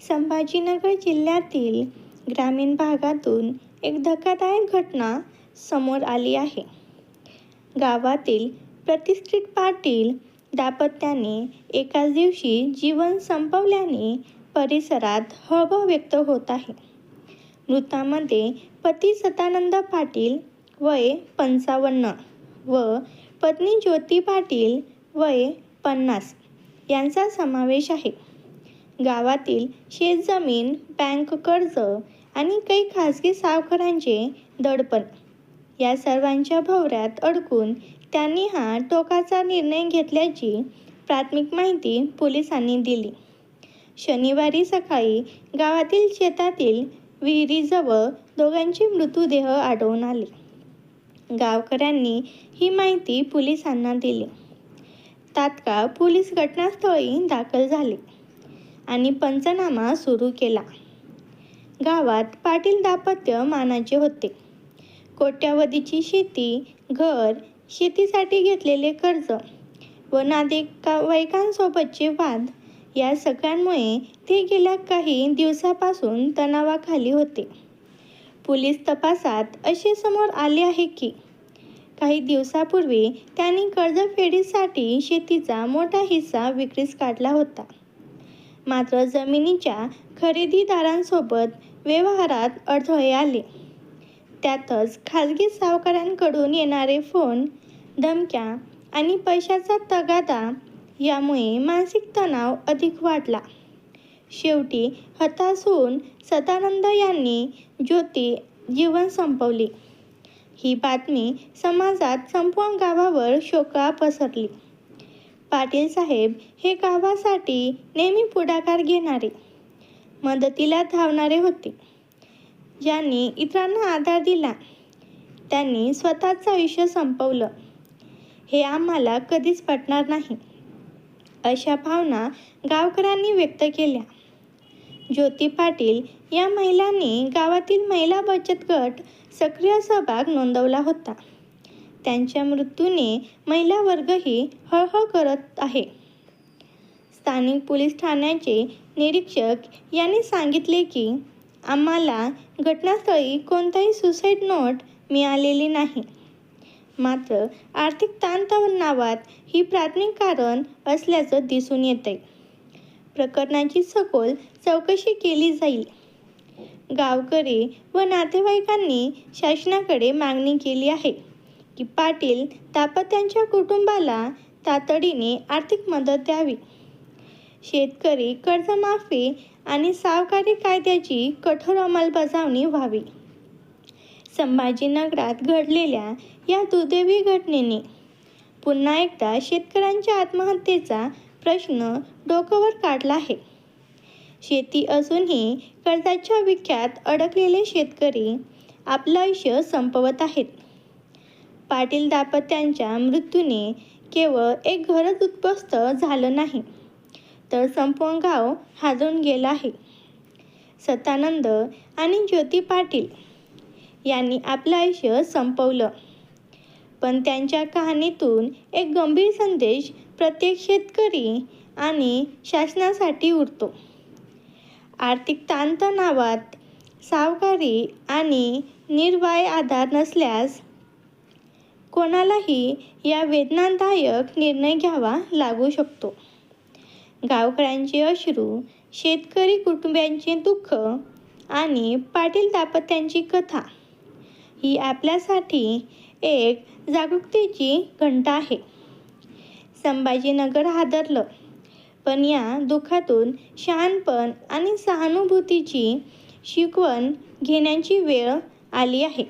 संभाजीनगर जिल्ह्यातील ग्रामीण भागातून एक धक्कादायक घटना समोर आली आहे. गावातील प्रतिष्ठित पाटील दाम्पत्याने एकाच दिवशी जीवन संपवल्याने परिसरात हळहळ व्यक्त होत आहे. मृतामध्ये पती सदानंद पाटील वय पंचावन्न व पत्नी ज्योती पाटील वय पन्नास यांचा समावेश आहे. गावातील शेतजमीन बँक कर्ज आणि काही खासगी सावकारांचे दडपण या सर्वांच्या भोवऱ्यात अडकून त्यांनी हा टोकाचा निर्णय घेतल्याची प्राथमिक माहिती पोलिसांनी दिली. शनिवारी सकाळी गावातील शेतातील विहिरीजवळ दोघांचे मृतदेह आढळून आले. गावकऱ्यांनी ही माहिती पोलिसांना दिली. तात्काळ पोलीस घटनास्थळी दाखल झाले. आणि पंचनामा सुरू केला. गावात पाटील दाम्पत्य मानाचे होते. कोट्यावधीची शेती घर शेतीसाठी घेतलेले कर्ज व नातेवाईकांसोबतचे वाद या सगळ्यांमुळे ते गेल्या काही दिवसापासून तणावाखाली होते. पोलीस तपासात असे समोर आले आहे की काही दिवसापूर्वी त्यांनी कर्जफेडीसाठी शेतीचा मोठा हिस्सा विक्रीस काढला होता. मात्र जमिनीच्या खरेदीदारांसोबत व्यवहारात अडथळे आले. त्यातच खाजगी सावकारांकडून येणारे फोन धमक्या आणि पैशाचा तगादा यामुळे मानसिक तणाव अधिक वाढला. शेवटी हताश होऊन सदानंद यांनी ज्योती जीवन संपवले. ही बातमी समाजात संपूर्ण गावावर शोका पसरली पाटील साहेब हे गावासाठी नेहमी पुढाकार घेणारे मदतीला धावणारे होते. ज्यांनी इतरांना आधार दिला त्यांनी स्वतःचं आयुष्य संपवलं. हे आम्हाला कधीच पटणार नाही. अशा भावना गावकऱ्यांनी व्यक्त केल्या. ज्योती पाटील या महिलांनी गावातील महिला बचत गट सक्रिय सहभाग नोंदवला होता. त्यांच्या मृत्यूने महिला वर्गही हळहळ करत आहे. स्थानिक पोलीस ठाण्याचे निरीक्षक यांनी सांगितले की आम्हाला घटनास्थळी कोणताही सुसाईड नोट मिळालेली नाही. मात्र आर्थिक ताणतणावात ही प्राथमिक कारण असल्याचं दिसून येतंय. प्रकरणाची सखोल चौकशी केली जाईल. गावकरी व नातेवाईकांनी शासनाकडे मागणी केली आहे. की पाटील दाम्पत्यांच्या कुटुंबाला तातडीने आर्थिक मदत द्यावी. शेतकरी कर्जमाफी आणि सावकारी कायद्याची कठोर अंमलबजावणी व्हावी. संभाजीनगरात घडलेल्या या दुर्दैवी घटनेने पुन्हा एकदा शेतकऱ्यांच्या आत्महत्येचा प्रश्न डोक्यावर काढला आहे. शेती असूनही कर्जाच्या विख्यात अडकलेले शेतकरी आपलं आयुष्य संपवत आहेत. पाटील दाम्पत्यांच्या मृत्यूने केवळ एक घरच उद्ध्वस्त झालं नाही तर संपूर्ण गाव हादरून गेलं आहे. सतानंद आणि ज्योती पाटील यांनी आपलं आयुष्य संपवलं पण त्यांच्या कहाणीतून एक गंभीर संदेश प्रत्येक शेतकरी आणि शासनासाठी उरतो. आर्थिक ताणतणावात सावकारी आणि निर्वाय आधार नसल्यास कोणालाही या वेदनादायक निर्णय घ्यावा लागू शकतो. गावकऱ्यांचे अश्रू शेतकरी कुटुंबियांचे दुःख आणि पाटील दाम्पत्यांची कथा ही आपल्यासाठी एक जागरूकतेची घंटा आहे. संभाजीनगर हादरलं पण या दुःखातून शहाणपण आणि सहानुभूतीची शिकवण घेण्याची वेळ आली आहे.